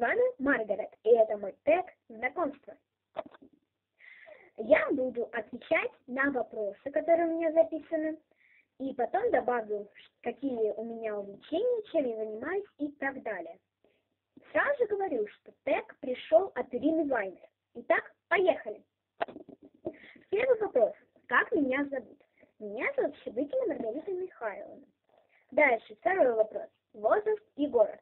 вами Маргарет, и это мой тег знакомства. Я буду отвечать на вопросы, которые у меня записаны, и потом добавлю, какие у меня увлечения, чем я занимаюсь и так далее. Сразу же говорю, что тег пришел от Ирины Вайнер. Итак, поехали. Первый вопрос. Как меня зовут? Меня зовут Щебыкина Маргарита Михайловна. Дальше, второй вопрос. Возраст и город.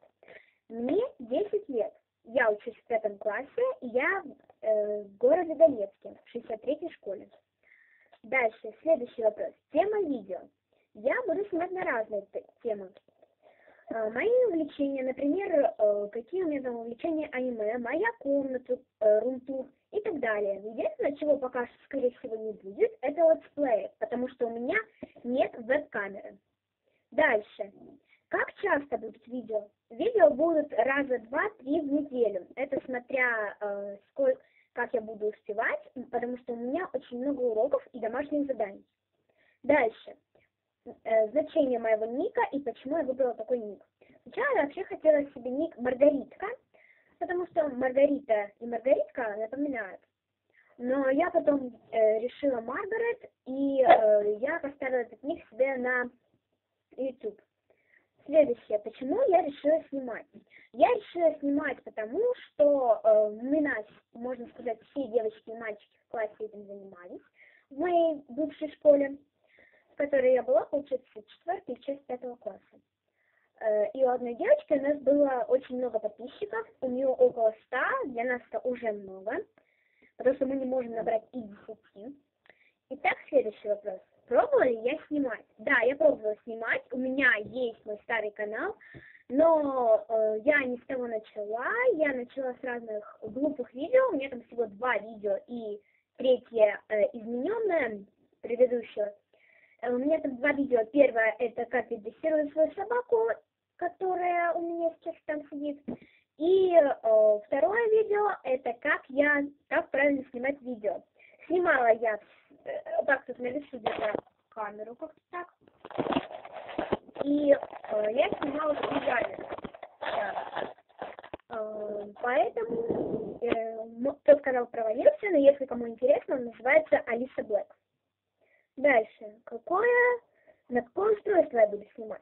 Мне 10 лет. Я учусь в пятом классе, и я э, в городе Донецке, в 63-й школе. Дальше, следующий вопрос. Тема видео. Я буду снимать на разные темы. Э, мои увлечения, например, э, какие у меня там увлечения аниме, моя комната, э, румтур и так далее. Единственное, чего пока, скорее всего, не будет, это летсплеи, потому что у меня нет веб-камеры. Дальше. Как часто будут видео? Видео будут раза два-три в неделю. Это смотря э, сколько, как я буду успевать, потому что у меня очень много уроков и домашних заданий. Дальше. Э, значение моего ника и почему я выбрала такой ник. Сначала я вообще хотела себе ник Маргаритка, потому что Маргарита и Маргаритка напоминают. Но я потом э, решила Маргарет, и э, я поставила этот ник себе на YouTube. Следующее. Почему я решила снимать? Я решила снимать, потому что э, мы нас, можно сказать, все девочки и мальчики в классе этим занимались в моей бывшей школе, в которой я была, получается, четвертая часть пятого класса. Э, и у одной девочки у нас было очень много подписчиков, у нее около ста, для нас это уже много, потому что мы не можем набрать и десяти. Итак, следующий вопрос. Пробовала ли я снимать? Да, я пробовала снимать. У меня есть мой старый канал, но э, я не с того начала. Я начала с разных глупых видео. У меня там всего два видео и третье э, измененное предыдущее. Э, у меня там два видео. Первое это как я дрессирую свою собаку, которая у меня сейчас там сидит. И э, второе видео это как я, как правильно снимать видео. Снимала я Навешу где-то камеру как-то так. И э, я снимала специально. Да. Э, поэтому э, тот канал провалился, но если кому интересно, он называется Алиса Блэк. Дальше. Какое, на какое устройство я буду снимать?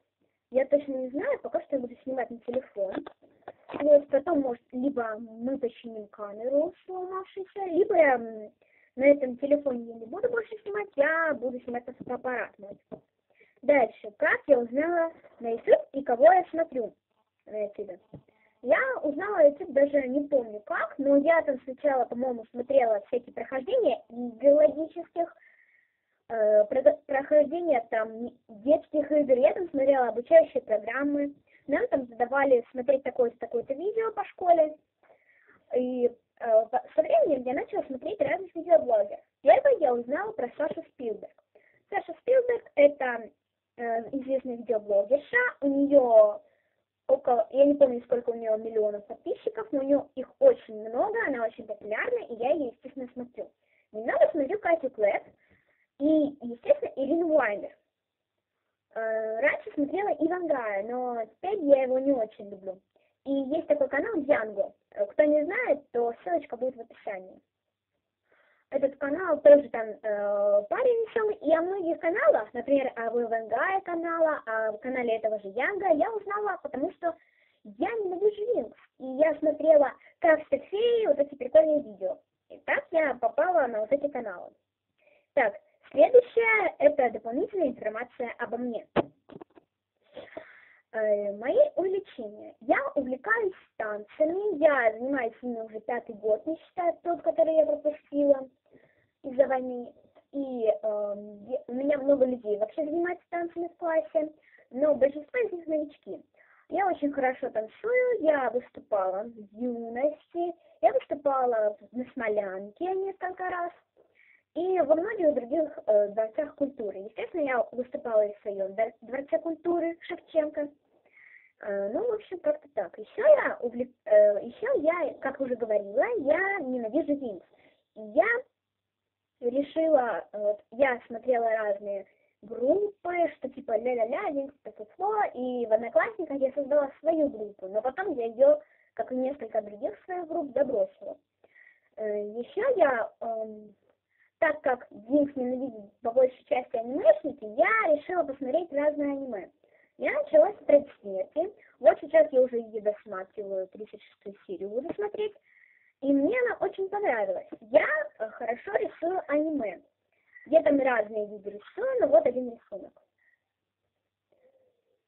Я точно не знаю, пока что я буду снимать на телефон. Вот, потом, может, либо мы починим камеру сломавшуюся, либо я на этом телефоне я не буду больше снимать, я буду снимать на фотоаппарат. Дальше, как я узнала на YouTube и кого я смотрю на YouTube. Я узнала YouTube даже не помню как, но я там сначала, по-моему, смотрела всякие прохождения идеологических, э, прохождения там детских игр, я там смотрела обучающие программы, нам там задавали смотреть такое-то такое-то видео по школе, и со временем я начала смотреть разных видеоблогеров. Первый я узнала про Сашу Спилберг. Саша Спилберг — это э, известная видеоблогерша, у нее около, я не помню, сколько у нее миллионов подписчиков, но у нее их очень много, она очень популярна, и я ее, естественно, смотрю. Немного смотрю Катю Клэп и, естественно, Ирину Вайнер. Э, раньше смотрела Ивангая, но теперь я его не очень люблю. И есть такой канал Дjango. Кто не знает, то ссылочка будет в описании. Этот канал тоже там э, парень веселый. И о многих каналах, например, о Вивенгае канала, о канале этого же Янга, я узнала, потому что я ненавижу Винкс. И я смотрела, как с феей вот эти прикольные видео. И так я попала на вот эти каналы. Так, следующее – это дополнительная информация обо мне. Э, мои увлечения. Я увлекаюсь танцами, я занимаюсь ими уже пятый год, не считая тот, который я пропустила из-за войны. И э, у меня много людей вообще занимается танцами в классе, но большинство из них новички. Я очень хорошо танцую, я выступала в юности, я выступала на Смолянке несколько раз, и во многих других э, дворцах культуры. Естественно, я выступала и в своем дворце культуры Шевченко. Э, ну, в общем, как-то так. Еще я, увлек... Э, еще я, как уже говорила, я ненавижу Винкс. Я решила, вот, я смотрела разные группы, что типа ля-ля-ля, Винкс, ТФФО, и в Одноклассниках я создала свою группу, но потом я ее как и несколько других своих групп, забросила. Э, Еще я, эм, так как Динкс ненавидит по большей части анимешники, я решила посмотреть разные аниме. Я начала с «Тетрадь смерти». Вот сейчас я уже ее досматриваю, 36 серию буду смотреть. И мне она очень понравилась. Я э, хорошо рисую аниме. Я там разные виды рисую, но вот один рисунок.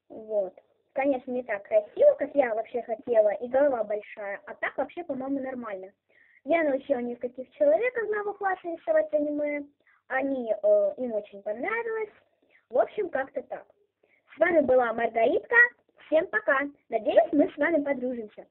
Вот. Конечно, не так красиво, как я вообще хотела, и голова большая, а так вообще, по-моему, нормально. Я научила нескольких человек из моего класса рисовать аниме. Они, э, им очень понравилось. В общем, как-то так. С вами была Маргаритка. Всем пока. Надеюсь, мы с вами подружимся.